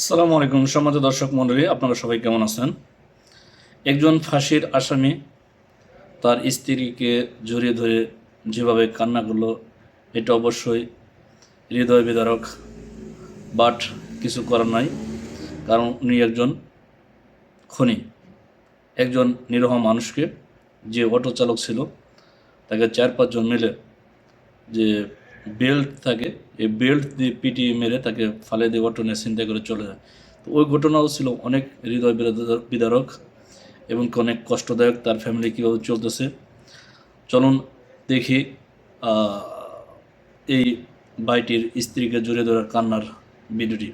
আসসালামু আলাইকুম সমাজ দর্শক মণ্ডলী, আপনারা সবাই কেমন আছেন? একজন ফাঁসির আসামি তার স্ত্রীকে জড়িয়ে ধরে যেভাবে কান্না করল, এটা অবশ্যই হৃদয় বিদারক, বাট কিছু করার নাই, কারণ উনি একজন খনি, একজন নিরহ মানুষকে যে অটো চালক ছিল, তাকে চার পাঁচজন মিলে যে বেল্ট থাকে, এই বেল্ট দিয়ে পিটিয়ে মেরে তাকে ফালে দিয়ে ঘটনায় নিয়ে চিন্তা করে চলে যায়। তো ওই ঘটনাও ছিল অনেক হৃদয় বিদার- বিদারক এবং অনেক কষ্টদায়ক, তার ফ্যামিলি কীভাবে চলতেছে। চলুন দেখি এই বাইটির স্ত্রীকে জুড়ে ধরার কান্নার ভিডিওটি।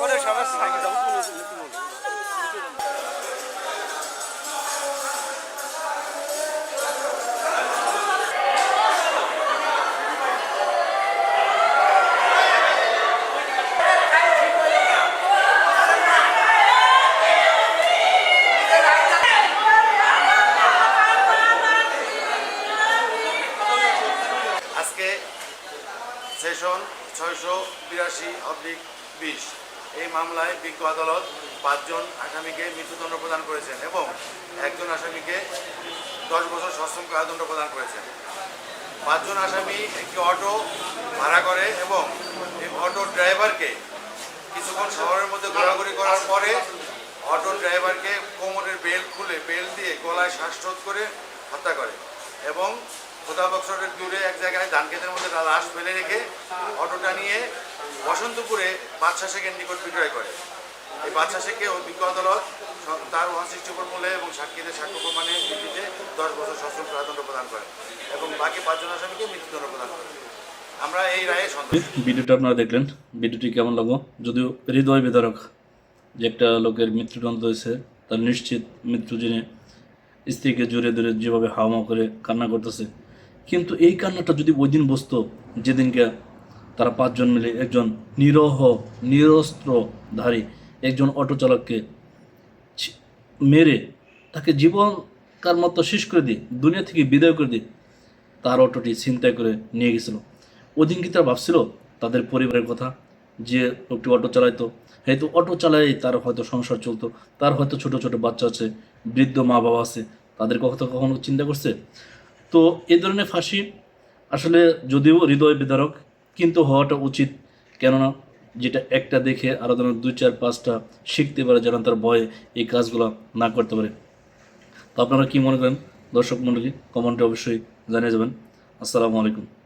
我在前面市场一周 ছয়শো বিরাশি অব্লিক বিশ। এই মামলায় বিজ্ঞ আদালত পাঁচজন আসামিকে মৃত্যুদণ্ড প্রদান করেছেন এবং একজন আসামিকে দশ বছর সশ্রম কারাদণ্ড প্রদান করেছেন। পাঁচজন আসামি একটি অটো ভাড়া করে এবং এই অটো ড্রাইভারকে কিছুক্ষণ শহরের মধ্যে ঘোরাঘুরি করার পরে অটো ড্রাইভারকে কোমরের বেল্ট খুলে বেল্ট দিয়ে গলায় শ্বাসরোধ করে হত্যা করে এবং বক্সরের দূরে এক জায়গায় ধান ক্ষেতের মধ্যে লাশ ফেলে রেখে অটোটা নিয়ে বসন্তপুরে বাদশা শেখের নিকট বিক্রয় করে। এই বাদশা শেখকে অভিজ্ঞ আদালত তার ওয়ান সিক্সটি ফোর এবং সাক্ষীদের সাক্ষ্য প্রমাণের ভিত্তিতে দশ বছর সশ্রম কারাদণ্ড প্রদান করে এবং বাকি পাঁচজন আসামিকে মৃত্যুদণ্ড প্রদান করে। আমরা এই রায়ে ভিডিওটা আপনারা দেখলেন। ভিডিওটি কেমন লাগল? যদিও হৃদয় বিদারক যে একটা লোকের মৃত্যুদণ্ড হয়েছে, তার নিশ্চিত মৃত্যু জেনে স্ত্রীকে জোরে ধরে যেভাবে হাওয়া করে কান্না করতেছে কিন্তু এই কান্নাটা যদি ওই দিন বসতো যেদিনকে তারা পাঁচজন মিলে একজন নিরহ, নিরস্ত্রধারী একজন অটো চালককে মেরে তাকে জীবন জীবনকার মতো শেষ করে দিয়ে, দুনিয়া থেকে বিদায় করে দিয়ে তার অটোটি ছিনতাই করে নিয়ে গেছিল। ওই দিন কি তারা ভাবছিল, তাদের পরিবারের কথা, যে লোকটি অটো চালাইতো? হয়তো অটো চালাই তার হয়তো সংসার চলতো, তার হয়তো ছোট ছোট বাচ্চা আছে, বৃদ্ধ মা বাবা আছে, তাদের কথা কখনো চিন্তা করছে? তো এ ধরনের ফাঁসি আসলে যদিও হৃদয় বিদারক, কিন্তু হওয়াটা উচিত। কেননা যেটা একটা দেখে আরও যেন দুই চার পাঁচটা শিখতে পারে যেন তার ভয়ে এই কাজগুলো না করতে পারে। তো আপনারা কী মনে করেন? দর্শক মণ্ডলী কমেন্টে অবশ্যই জানিয়ে যাবেন। আসসালামু আলাইকুম।